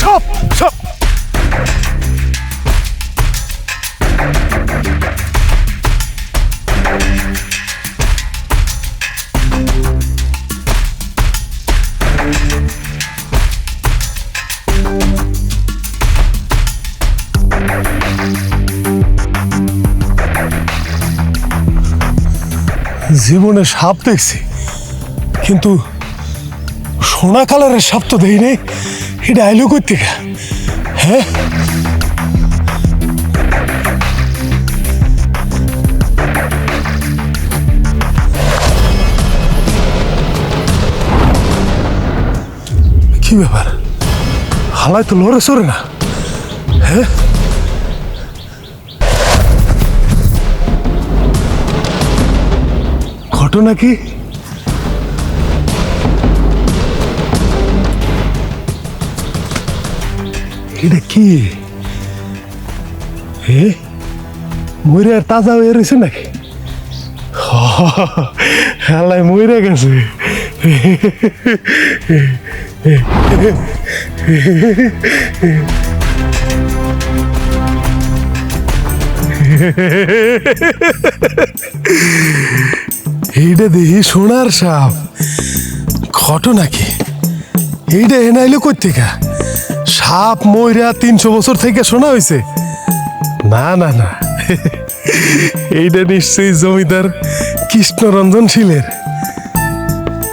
সব সব জীবনে সাপ দেখছি কিন্তু সোনা কালারের সাপ তো দেই নেই এটা আইলো কই থেকে হ্যাঁ কি ব্যাপার হালায় তো লড়ে সরে না হ্যাঁ ঘটনা কি এটা কি হে ময়ূরে আর তাজা হয়ে রয়েছে নাকি? গেছে। এইটা দেখি সোনার সাপ। ঘটনা কি? এইটা এনাইলো কোথেকে সাপ ময়রা তিনশো বছর থেকে শোনা হয়েছে না না না। এইটা নিশ্চয়ই জমিদার কৃষ্ণরঞ্জন শীলের।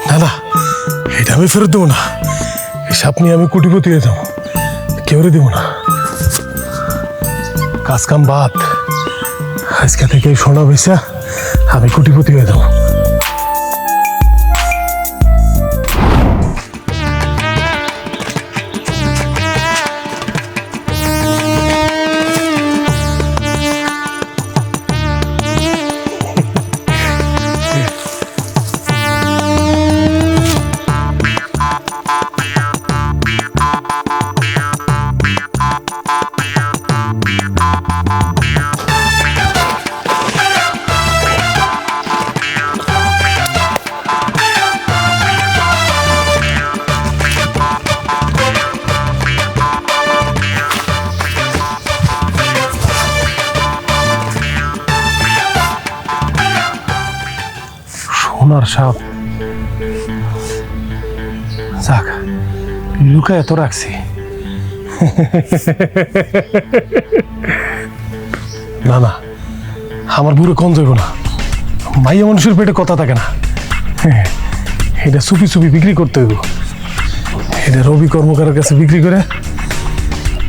না না, এটা আমি ফেরত দেবো না। এই সাপ নিয়ে আমি কোটিপতি হয়ে যাব। কেউরে দেবো না। কাজ কাম বাদ। আজকে থেকে সোনা বেচা আমি কোটিপতি হয়ে যাব। সোনার সাপ। যাক, লুকায় তো রাখছি। না না, আমার বুড়ো কম যাইব না? মাইয়া মানুষের পেটে কথা থাকে না। এটা চুপি চুপি বিক্রি করতে হইব। এটা রবি কর্মকারের কাছে বিক্রি করে,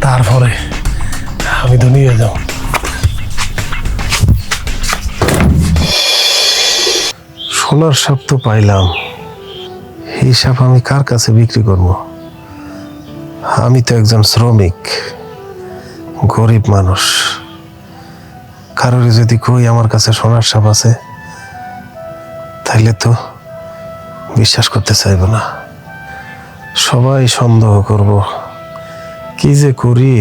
তারপরে আমি তো নিয়ে যাও সোনার সাপ তো পাইলাম। এই সাপ আমি কার কাছে বিক্রি করব? আমি তো একজন শ্রমিক, গরিব মানুষ। কারোর যদি কই আমার কাছে সোনার সাপ আছে, তাইলে তো বিশ্বাস করতে চাইব না। সবাই সন্দেহ করব, কি যে করি?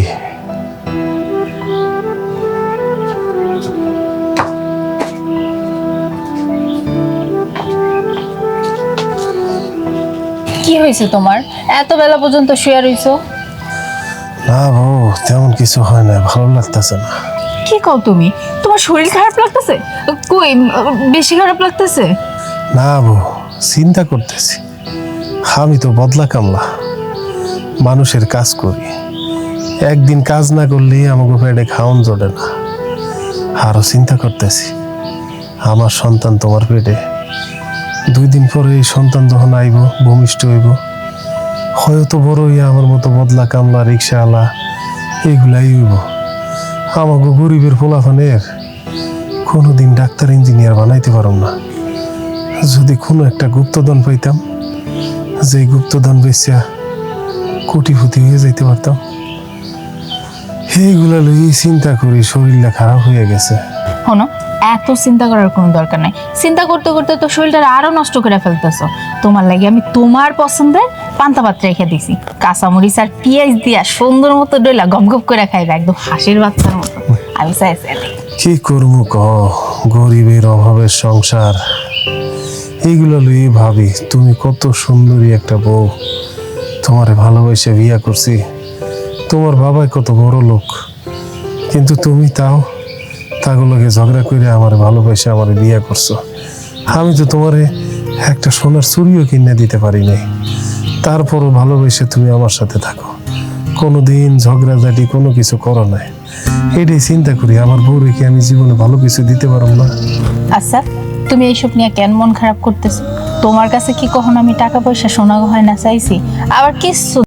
হয়েছে তোমার? এত বেলা পর্যন্ত শুয়ে রইছো? না বউ তেমন কিছু হয় না ভালো লাগতেছে না। কি কও তুমি? তোমার শরীর খারাপ লাগতেছে? কই বেশি খারাপ লাগতেছে? না বউ চিন্তা করতেছি। আমি তো বদলা কামলা। মানুষের কাজ করি। একদিন কাজ না করলে আমাকে পেটে খাওন জোটে না। আরও চিন্তা করতেছি আমার সন্তান তোমার পেটে দুই দিন পরে এই সন্তান যখন আইব, ভূমিষ্ঠ হইব, হয়তো বড় হইয়া আমার মতো বদলা কামলা রিক্সাওয়ালা এইগুলাই হইব। আমাকে গরিবের পোলাফানের কোনোদিন ডাক্তার, ইঞ্জিনিয়ার বানাইতে পারম না। যদি কোনো একটা গুপ্তধন পাইতাম যে গুপ্তধন বেচা কোটিপতি হয়ে যাইতে পারতাম এইগুলা লই চিন্তা করি শরীরটা খারাপ হয়ে গেছে। এত চিন্তা করার কোনো দরকার নাই। চিন্তা করতে করতে তো শরীরটা আরও নষ্ট করে ফেলতেছো। তোমার লাগে আমি তোমার পছন্দের পান্তা পাত্রে রেখে দিছি। কাঁচামরিচ আর পেঁয়াজ দিয়া সুন্দর মতো ডইলা গপ গপ করে খাইবে, একদম হাসির বাচ্চার মতো। আমি কি করব ক? গরিবের অভাবের সংসার। এইগুলো লই ভাবি, তুমি কত সুন্দরী একটা বউ। তোমারে ভালোবাসে বিয়া করছি। তোমার বাবাই কত বড় লোক। কিন্তু তুমি তাও তাগুলোকে ঝগড়া করে আমার ভালোবাসে, আমার বিয়ে করছ। আমি তো তোমারে একটা সোনার চুরিও কিনে দিতে পারি নাই তারপরও ভালোবেসে তুমি আমার সাথে থাকো। কোনো দিন ঝগড়াঝাটি কোনো কিছু করো নাই। এটাই চিন্তা করি, আমার বউরে কি আমি জীবনে ভালো কিছু দিতে পারব না? আচ্ছা তুমি এইসব নিয়ে কেন মন খারাপ করতেছো? তোমার কাছে কি কখনো আমি টাকা পয়সা সোনা গহনা চাইছি? আবার কিচ্ছু